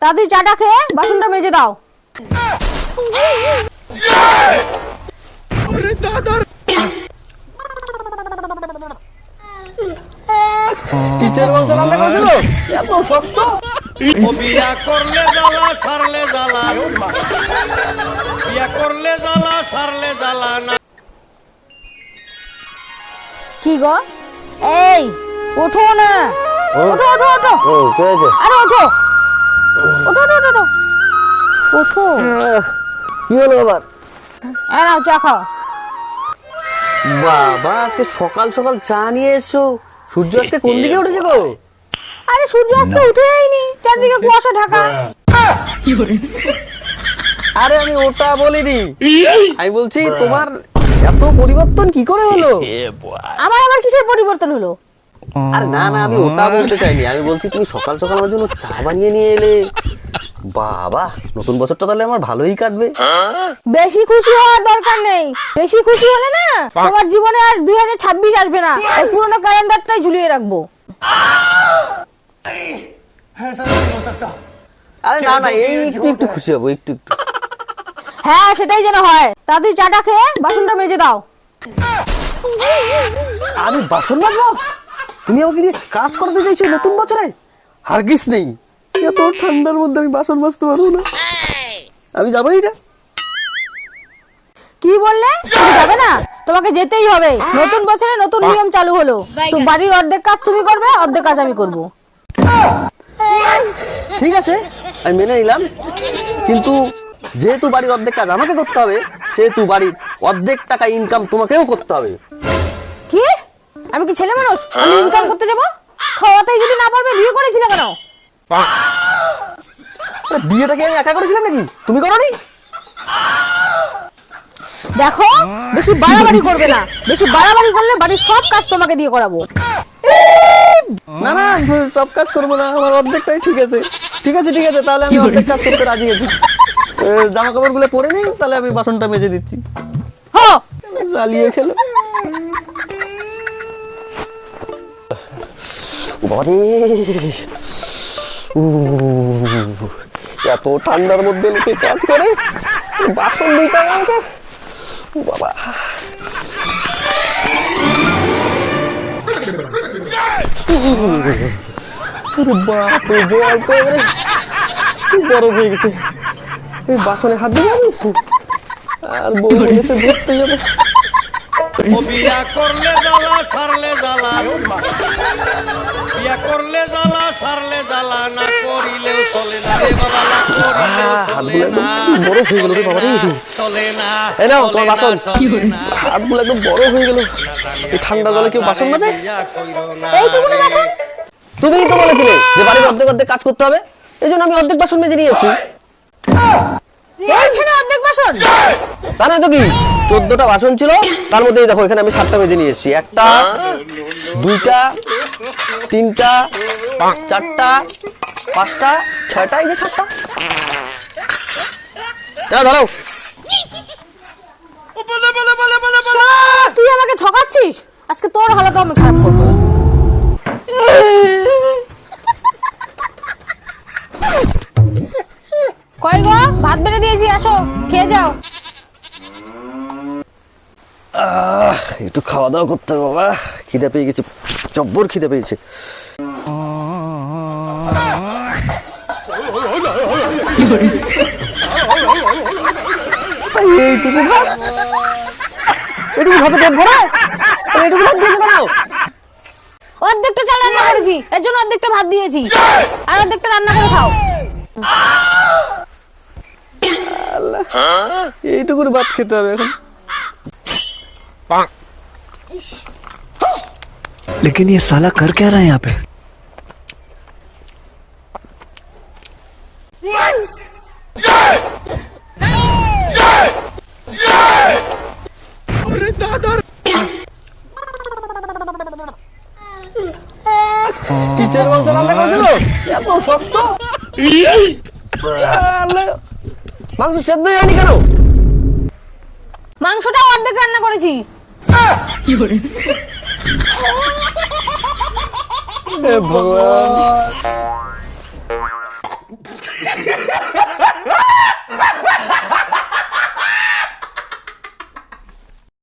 তাড়াতাড়ি চাটা খেয়ে বাসনটা মেজে দাও। কিচের মাংস রান্না করেছিল? এত শক্ত। বিয়া করলে জ্বালা সারলে জ্বালা। বিয়া করলে জ্বালা সারলে জ্বালা না। কি গো? এই ওঠো না। ওঠো ওঠো ওঠো। আরে ওঠো। ওঠো ওঠো ওঠো, ওঠো। কি হলো আবার? নাও চা খাও। বাবা আজকে সকাল সকাল চা নিয়ে এসছো সূর্য আজকে কোন দিকে উঠেছে গো? আরে সূর্য আজকে উঠেইনি। চারদিকে কুয়াশা ঢাকা। আরে আমি ওটা বলিনি। আমি বলছি তোমার এত পরিবর্তন কি করে হলো? আমার আবার কিসের পরিবর্তন হলো? আরে না না আমি ওটা বলতে চাইনি। আমি বলছি তুমি সকাল সকাল আমার জন্য চা বানিয়ে নিয়ে এলে। বাবা নতুন বছরটা তাহলে আমার ভালোই কাটবে। বেশি খুশি হওয়ার দরকার নেই। বেশি খুশি হলে না তোমার জীবনে আর দুই হাজার ছাব্বিশ আসবে না। এই পুরোনো ক্যালেন্ডারটাই ঝুলিয়ে রাখব। আরে না না এই একটু একটু খুশি হব একটু একটু। হ্যাঁ সেটাই যেন হয়। তাড়াতাড়ি চাটা খেয়ে বাসনটা মেজে দাও। আমি বাসন মাজবো? তুমি আমাকে দিয়ে কাজ করাতে চাইছো নতুন বছরে? হারগিস নেই। এত ঠান্ডার মধ্যে আমি বাসন মাজতে পারব না। আমি যাবোই না। কি বললে? তুমি যাবে না? তোমাকে যেতেই হবে। নতুন বছরে নতুন নিয়ম চালু হলো। তো বাড়ির অর্ধেক কাজ তুমি করবে অর্ধেক কাজ আমি করব। ঠিক আছে আমি মেনে নিলাম। কিন্তু যেহেতু বাড়ির অর্ধেক কাজ আমাকে করতে হবে সেহেতু বাড়ির অর্ধেক টাকা ইনকাম তোমাকেও করতে হবে। কি? আমি কি ছেলে মানুষ? আমি ইনকাম করতে যাব? খাওয়াতেই যদি না পারবে বিয়ে করেছিলে কেন? আরে বিয়েটাকে আমি একা করেছিলাম নাকি? তুমি করোনি? দেখো বেশি বাড়াবাড়ি করবে না। বেশি বাড়াবাড়ি করলে বাড়ির সব কাজ তোমাকে দিয়ে করাবো। না না সব কাজ করব না আমার অর্ধেকটাই ঠিক আছে। ঠিক আছে ঠিক আছে তাহলে আমি অর্ধেক কাজ করতে রাজি আছি। জামা কাপড়গুলো পরে নেই তাহলে আমি বাসনটা মেজে দিচ্ছি। হো! জ্বালিয়ে খেলো। উহ, এত ঠান্ডার মধ্যে লোকে কাজ করে। বাসন দিতে আমাকে। বাবা। বাপরে জল তো বরফ হয়ে গেছে। বাসনে হাত দিয়ে আর বউ বলেছে ধরতে যাবে। ও বিয়া করলে জ্বালা সারলে জ্বালা। বিয়া করলে জ্বালা সারলে জ্বালা না করিলেও চলে না। রে বাবা না করিলেও চলে না। বরফ হয়ে গেল রে বাবা রে। চলে না এই নাও, তোমার বাসন। না, চলে না। হাতগুলো একদম বড় হয়ে গেল। এই ঠান্ডা জলে কেউ বাসন? তুমিই তো বলেছিলে যে বাড়ির অর্ধেক অর্ধেক কাজ করতে হবে। এই জন্য আমি অর্ধেক বাসন মেজে নিয়েছি। এইখানে অর্ধেক বাসন। তা না তো কি? চোদ্দটা বাসন ছিল তার মধ্যে দেখো এখানে আমি সাতটা মেজে নিয়ে এসেছি। একটা দুইটা তিনটা পাঁচ চারটা পাঁচটা ছয়টা এই যে সাতটা। দাঁড়াও তুই আমাকে ঠকাচ্ছিস? আজকে তোর হালাত আমি খারাপ করব। একটু খাওয়া দাওয়া করতে হবে বাবা। খিদে পেয়ে গেছে। জব্বর খিদে পেয়েছে। এইটুকু ভাত? এইটুকু ভাতে পেট ভরা? আর ভাত দিয়েছে কেন অর্ধেকটা চাল রান্না করেছি। এর জন্য অর্ধেকটা ভাত দিয়েছি। আর অর্ধেকটা রান্না করে খাও। এইটুকুর ভাত খেতে হবে এখন। लेकिन ये साला कर क्या रहा है यहाँ पे কিচের মাংস রান্না করেছিল এত শক্ত আল্লাহ, মাংস সেদ্ধ হয়নি কেন মাংসটা অর্ধেক রান্না করেছি 이거를 हे भगवान